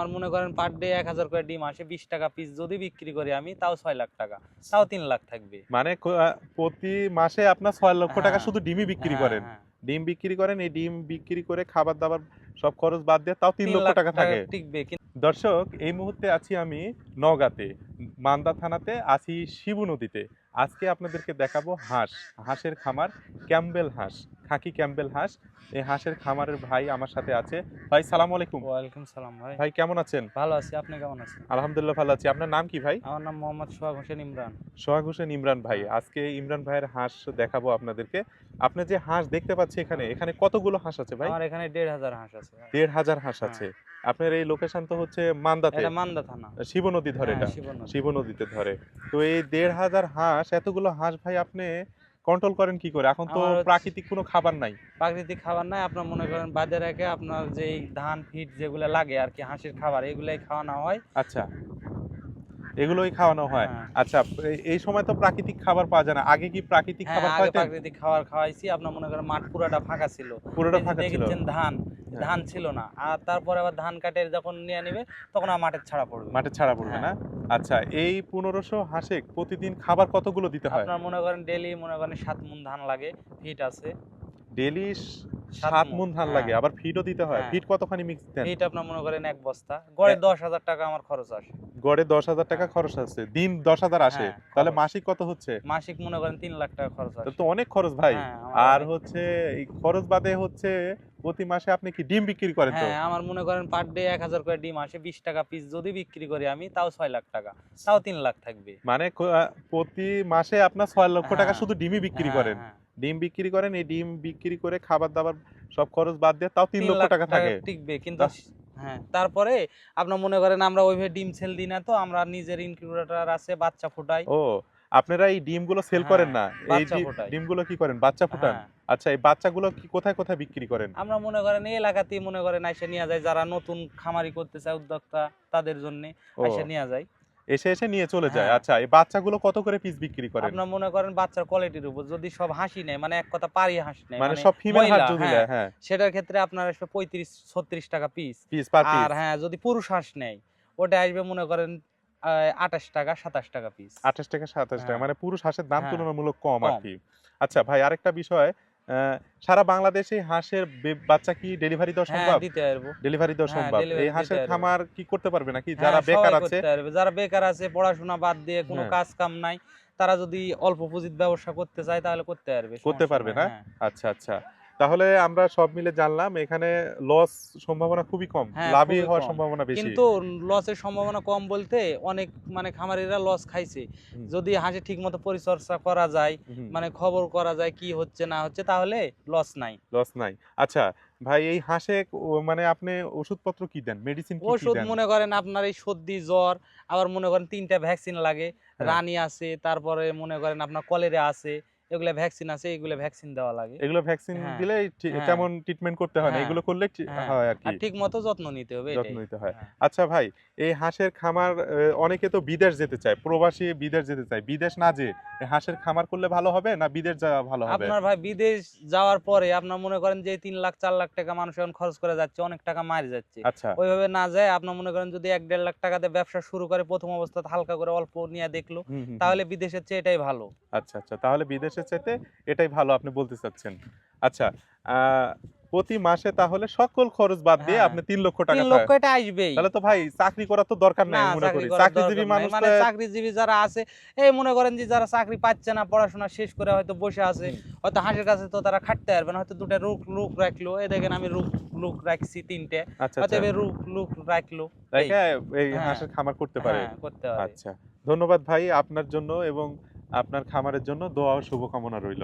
আমার মনে করেন পার ডে এক হাজার করে ডিম আসে বিশ টাকা পিস যদি বিক্রি করি আমি তাও ছয় লাখ টাকা তাও তিন লাখ থাকবে। মানে প্রতি মাসে আপনার ছয় লক্ষ টাকা হ্যাঁ। শুধু ডিমই বিক্রি হ্যাঁ, করেন। হ্যাঁ। ডিম বিক্রি করেন এই ডিম বিক্রি করে খাবার দাবার সব খরচ বাদ দিয়ে তাও তিন তিন লক্ষ টাকা থাকে। টিকবে দর্শক এই মুহূর্তে আছি আমি নওগাঁতে মান্দা থানাতে আছি শিবু নদীতে। আজকে আপনাদেরকে দেখাবো হাঁস হাঁসের খামার ক্যাম্বেল হাঁস। খাকি ক্যাম্বেল হাঁস। এই হাঁসের খামারের ভাই আমার সাথে আছে। ভাই সালাম আলাইকুম। ওয়ালাইকুম সালাম ভাই। ভাই কেমন আছেন? ভালো আছি আপনি কেমন আছেন? আলহামদুলিল্লাহ ভালো আছি। আপনার নাম কি ভাই? আমার নাম মোহাম্মদ সোহাগ হোসেন ইমরান। সোহাগ হোসেন ইমরান ভাই আজকে ইমরান ভাইয়ের হাঁস দেখাবো আপনাদেরকে। আপনি যে হাঁস দেখতে পাচ্ছি এখানে এখানে কতগুলো হাঁস আছে ভাই? আমার এখানে দেড় হাজার হাঁস আছে দেড় হাজার হাঁস হ্যাঁ। আছে। আপনার এই লোকেশন তো হচ্ছে মান্দাতে এটা মান্দা থানা। শিব নদী ধরে হ্যাঁ, এটা। শিব নদীতে ধরে। তো এই দেড় হাজার হাঁস এতগুলো হাঁস ভাই আপনি কন্ট্রোল করেন কি করে? এখন তো প্রাকৃতিক কোনো খাবার নাই। প্রাকৃতিক খাবার নাই আপনার মনে করেন বাজারে রেখে আপনার যেই ধান ফিট যেগুলো লাগে আর কি হাঁসের খাবার এগুলাই খাওয়ানো হয়। আচ্ছা এগুলোই খাওয়ানো হয়। হ্যাঁ। আচ্ছা এই- সময় তো প্রাকৃতিক খাবার পাওয়া যায় না। আগে কি প্রাকৃতিক হ্যাঁ খাবার খাওয়াতেন? প্রাকৃতিক খাবার খাওয়াইছি আপনার মনে করেন মাঠ পুরোটা ফাঁকা ছিল। পুরোটা ফাঁকা ছিল। ধান। ধান ছিল না। আর তারপরে আবার ধান কাটে যখন নিয়ে নিবে তখন আর মাঠের ছাড়া পড়বে। মাঠের ছাড়া পড়বে হ্যাঁ। না? আচ্ছা এই পনেরোশো হাঁসে প্রতিদিন খাবার কতগুলো দিতে হয়? আপনার মনে করেন ডেলি মনে করেন সাত মন ধান লাগে ফিট আছে। ডেলি সাত মন ধান হ্যাঁ। লাগে আবার ফিডও দিতে হয়। হ্যাঁ। ফিড কতখানি মিক্স দেন? ফিট আপনার মনে করেন এক বস্তা। গড়ে দশ হাজার টাকা আমার খরচ আসে। গড়ে দশ হাজার টাকা হ্যাঁ। খরচ আছে। দিন দশ হাজার আসে। হ্যাঁ, তাহলে মাসিক কত হচ্ছে? মাসিক মনে করেন তিন লাখ টাকা খরচ আসে। তো অনেক খরচ ভাই। হ্যাঁ, আর হচ্ছে এই খরচ বাদে হচ্ছে প্রতি মাসে আপনি কি ডিম বিক্রি করেন তো? হ্যাঁ আমার মনে করেন পার ডে এক হাজার করে ডিম আসে। বিশ টাকা পিস যদি বিক্রি করি আমি তাও ছয় লাখ টাকা। তাও তিন লাখ থাকবে। মানে প্রতি মাসে আপনার ছয় লক্ষ টাকা হ্যাঁ। শুধু ডিমই বিক্রি হ্যাঁ, করেন। হ্যাঁ। ডিম বিক্রি করেন এই ডিম বিক্রি করে খাবার দাবার সব খরচ বাদ দিয়ে তাও তিন লক্ষ টাকা থাকে। টিকবে কিন্তু হ্যাঁ তারপরে আপনার মনে করেন আমরা ওইভাবে ডিম সেল দিই না তো আমরা নিজের ইনকিউবেটর আছে বাচ্চা ফুটাই। ও আপনারা এই ডিমগুলো সেল করেন না? হ্যাঁ, এই ডিম- ফোটাই। ডিমগুলো কি করেন? বাচ্চা ফুটান? হ্যাঁ, আচ্ছা এই বাচ্চাগুলো কি কোথায় কোথায় বিক্রি করেন? আমরা মনে করেন এই এলাকাতেই মনে করেন নিয়ে যায় যারা নতুন খামারি করতে চায় উদ্যোক্তা তাদের জন্য এসে নিয়ে যায়। এসে এসে নিয়ে চলে যায়। হ্যাঁ। আচ্ছা এই বাচ্চাগুলো কত করে পিস বিক্রি করেন? আপনার মনে করেন বাচ্চার কোয়ালিটির উপর। যদি সব হাসি নেয় মানে এক কথা পারি হাঁস নেয় মানে সব ফিমেল হাঁস যদি হ্যাঁ, নেয়, হ্যাঁ। সেটার ক্ষেত্রে আপনার আসবে পঁয়ত্রিশ ছত্রিশ টাকা পিস পিস পার পিস আর হ্যাঁ যদি পুরুষ হাঁস নেয় ওটা আসবে মনে করেন আঠাশ টাকা সাতাশ টাকা পিস আঠাশ টাকা সাতাশ টাকা হ্যাঁ। মানে পুরুষ হাঁসের দাম হ্যাঁ, তুলনামূলক কম। আর কি। আচ্ছা ভাই আরেকটা বিষয় সারা বাংলাদেশে হাঁসের বাচ্চা কি ডেলিভারি দেওয়া হ্যাঁ সম্ভব? দিতে পারব। ডেলিভারি দেওয়া হ্যাঁ, সম্ভব। এই হাঁসের খামার কি করতে পারবে নাকি? হ্যাঁ, যারা বেকার আছে। যারা বেকার আছে পড়াশোনা বাদ দিয়ে কোনো। কাজ কাম নাই তারা যদি অল্প পুঁজির ব্যবসা করতে চায় তাহলে করতে পারবে করতে পারবে না? আচ্ছা আচ্ছা। তাহলে আমরা সব মিলে জানলাম এখানে লস সম্ভাবনা খুবই কম হ্যাঁ, লাভই হওয়ার সম্ভাবনা বেশি। কিন্তু লসের সম্ভাবনা কম বলতে অনেক মানে খামারিরা লস খাইছে। যদি হাঁসে ঠিক মতো পরিচর্যা করা যায় মানে খবর করা যায় কি হচ্ছে না হচ্ছে তাহলে লস নাই। লস নাই। আচ্ছা ভাই এই হাঁসে মানে আপনি ওষুধপত্র কি দেন? মেডিসিন কি কি ওষুধ মনে করেন আপনার এই সর্দি জ্বর আবার মনে করেন তিনটা ভ্যাকসিন লাগে। হ্যাঁ। রানী আছে তারপরে মনে করেন আপনার কলেরা আছে। এগুলা ভ্যাকসিন আছে এগুলো ভ্যাকসিন দেওয়া লাগে। এগুলো ভ্যাকসিন দিলে ঠিক-। তেমন ট্রিটমেন্ট করতে হয় না। হ্যাঁ, এগুলো করলে হ্যাঁ, হয় আর কি। ঠিক মতো যত্ন নিতে হবে যত্ন নিতে হয়। হ্যাঁ। আচ্ছা ভাই এই হাঁসের খামার অনেকে তো বিদেশ যেতে চায় প্রবাসী বিদেশ যেতে চায়। বিদেশ না যে এই হাঁসের খামার করলে ভালো হবে না বিদেশ যাওয়া ভালো হবে? আপনার ভাই বিদেশ যাওয়ার পরে আপনার মনে করেন যে তিন লাখ চার লাখ টাকা মানুষ এখন খরচ করে যাচ্ছে অনেক টাকা মারি যাচ্ছে। আচ্ছা। ওইভাবে না যায় আপনার মনে করেন যদি এক দেড় লাখ টাকাতে ব্যবসা শুরু করে প্রথম অবস্থাতে হালকা করে অল্প নিয়ে দেখল। তাহলে বিদেশের চেয়ে এটাই ভালো। আচ্ছা আচ্ছা। তাহলে বিদেশে চাইতে এটাই ভালো আপনি বলতে চাচ্ছেন। আচ্ছা প্রতি মাসে তাহলে সকল খরচ বাদ দিয়ে হ্যাঁ। আপনি তিন লক্ষ টাকা লক্ষ এটা আসবেই। তাহলে তো ভাই চাকরি করার তো দরকার নাই মনে করি। চাকরিজীবী মানুষ মানে চাকরিজীবী যারা আছে এই মনে করেন যে যারা চাকরি পাচ্ছে না পড়াশোনা শেষ করে হয়তো বসে আছে হয়তো হাঁসের কাছে তো তারা খাটতে পারবে না হয়তো দুটো রুক লুক রাখল। এই দেখেন আমি রুক লুক রাখছি তিনটে। আচ্ছা হয়তো আচ্ছা। রুক লুক রাখল। রেখে এই। হ্যাঁ। হাঁসের খামার করতে পারে। হ্যাঁ করতে পারে। আচ্ছা। ধন্যবাদ ভাই আপনার জন্য এবং আপনার খামারের জন্য দোয়া ও শুভকামনা রইল।